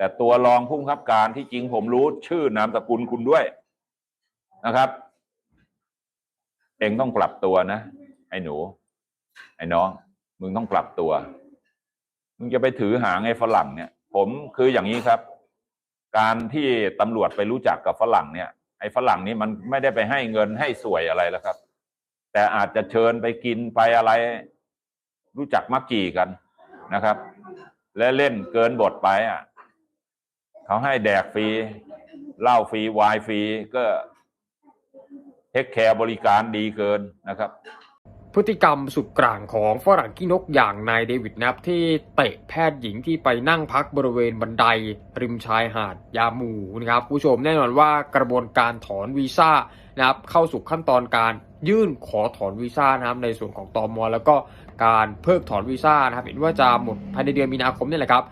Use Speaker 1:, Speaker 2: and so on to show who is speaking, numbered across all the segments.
Speaker 1: แต่ตัวรองผู้บังคับการที่จริงผมรู้ชื่อนามสกุลคุณด้วยนะครับ เองต้องปรับตัวนะ ไอ้หนู ไอ้น้อง มึงต้องปรับตัว มึงจะไปถือหางไอ้ฝรั่งเนี่ย ผมคืออย่างนี้ครับ การที่ตำรวจไปรู้จักกับฝรั่งเนี่ยไอ้ฝรั่งนี้มันไม่ได้ไปให้เงินให้สวยอะไรแล้วครับ แต่อาจจะเชิญไปกินไปอะไร รู้จักมักจีกันนะครับ และเล่นเกินบทไปอะ เขาให้แดกฟรีเหล้าฟรีไวน์ฟรีก็เทคแคร์บริการดีเกินนะครับ
Speaker 2: พฤติกรรมสุดกลางของฝรั่งขี้นกอย่างนายเดวิดนับที่เตะแพทย์หญิงที่ไปนั่งพักบริเวณบันได ริมชายหาดยาหมูนะครับผู้ชมแน่นอนว่ากระบวนการถอนวีซ่านะครับเข้าสู่ขั้นตอนการยื่นขอถอนวีซ่านะครับในส่วนของตอมอแล้วก็การเพิกถอนวีซ่านะครับเห็นว่าจะหมดภายในเดือนมีนาคมนี่แหละครับ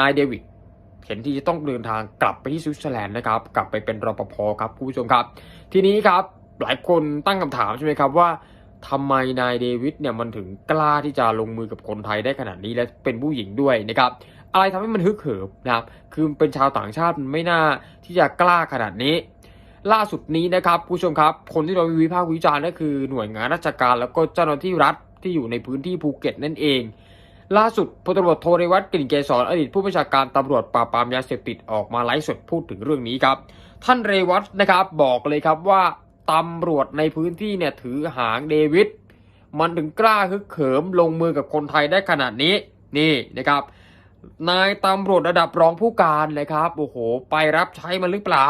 Speaker 2: นายเดวิด เห็นที่จะต้องเดินทางกลับไปที่สวิตเซอร์แลนด์นะครับ กลับไปเป็นรปภครับคุณผู้ชมครับ ทีนี้ครับหลายคนตั้งคำถามใช่ไหมครับว่าทำไมนายเดวิดเนี่ยมันถึงกล้าที่จะลงมือกับคนไทยได้ขนาดนี้และเป็นผู้หญิงด้วยนะครับ อะไรทำให้มันฮึกเหิมนะครับ คือเป็นชาวต่างชาติมันไม่น่าที่จะกล้าขนาดนี้ ล่าสุดนี้นะครับผู้ชมครับ คนที่เราวิพากษ์วิจารณ์ก็คือหน่วยงานราชการแล้วก็เจ้าหน้าที่รัฐที่อยู่ในพื้นที่ภูเก็ตนั่นเอง ล่าสุดพลตำรวจโทเรวัตกลิ่นเกษรอดีตผู้บัญชาการตำรวจปราบปรามยาเสพติดออกมาไลฟ์สดพูดถึงเรื่องนี้ครับ ท่านเรวัตนะครับบอกเลยครับว่าตำรวจในพื้นที่เนี่ยถือหางเดวิดมันถึงกล้าฮึกเหิมลงมือกับคนไทยได้ขนาดนี้นี่นะครับ นายตำรวจระดับรองผู้การเลยครับโอ้โห ไปรับใช้มันหรือเปล่า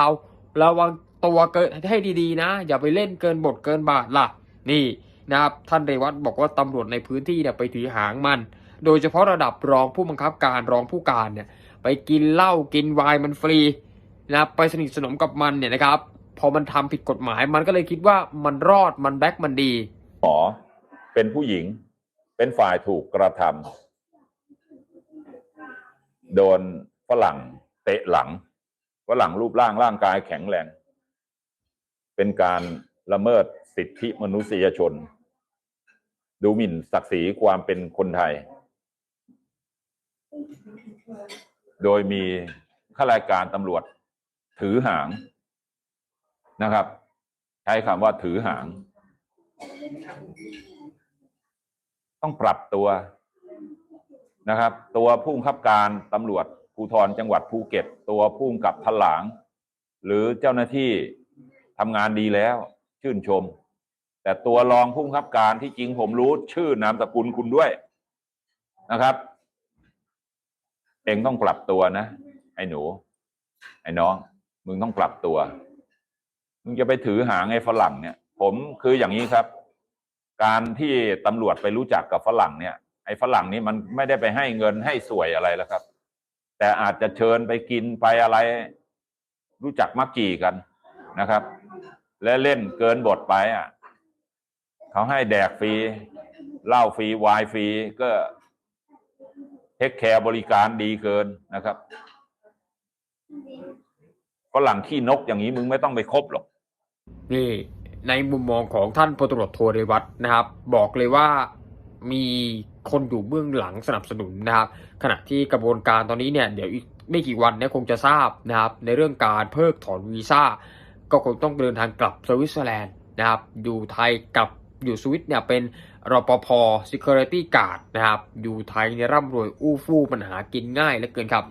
Speaker 2: ระวังตัวเกินให้ดีๆนะ อย่าไปเล่นเกินบทเกินบาทล่ะ นี่นะครับท่านเรวัตบอกว่าตำรวจในพื้นที่เนี่ยไปถือหางมัน โดยเฉพาะระดับรองผู้บังคับการรองผู้การเนี่ยไปกินเหล้ากินไวน์มันฟรีนะไปสนิทสนมกับมันเนี่ยนะครับ พอมันทำผิดกฎหมาย มันก็เลยคิดว่ามันรอดมันแบ็คมันดี
Speaker 1: หมอเป็นผู้หญิง เป็นฝ่ายถูกกระทำโดนฝรั่งเตะหลังฝรั่งรูปร่างร่างกายแข็งแรง เป็นการละเมิดสิทธิมนุษยชน ดูหมิ่นศักดิ์ศรีความเป็นคนไทย โดยมีข้าราชการตำรวจถือหางนะครับ ใช้คำว่าถือหาง ต้องปรับตัวนะครับ ตัวผู้บังคับการตำรวจภูธรจังหวัดภูเก็ต ตัวผู้กำกับถลาง หรือเจ้าหน้าที่ทำงานดีแล้ว ชื่นชม แต่ตัวรองผู้บังคับการที่จริงผมรู้ชื่อนามสกุลคุณด้วยนะครับ เองต้องปรับตัวนะ ไอ้หนู ไอ้น้อง มึงต้องปรับตัว มึงจะไปถือหางไอ้ฝรั่งเนี่ย ผมคืออย่างนี้ครับ การที่ตำรวจไปรู้จักกับฝรั่งเนี่ย ไอ้ฝรั่งนี้มันไม่ได้ไปให้เงินให้สวยอะไรแล้วครับ แต่อาจจะเชิญไปกินไปอะไร รู้จักมักจีกันนะครับ และเล่นเกินบทไปอะเขาให้แดกฟรีเหล้าฟรีวน์ฟรีก็ ทคแคร์บริการดีเกินนะครับฝรั่งขี้นกอย่างนี้มึงไม่ต้องไปคบหรอก
Speaker 2: นี่ ในมุมมองของท่านพลตรวจโทเรวัตนะครับ บอกเลยว่ามีคนอยู่เบื้องหลังสนับสนุนนะครับ ขณะที่กระบวนการตอนนี้เนี่ยเดี๋ยวอีกไม่กี่วันเนี่ยคงจะทราบนะครับ ในเรื่องการเพิกถอนวีซ่า ก็คงต้องเดินทางกลับสวิตเซอร์แลนด์นะครับ อยู่ไทยกลับอยู่สวิตเนี่ยเป็น รปภ security guard นะครับ อยู่ไทยในร่ำรวยอู้ฟู่ปัญหากินง่ายเหลือเกินครับ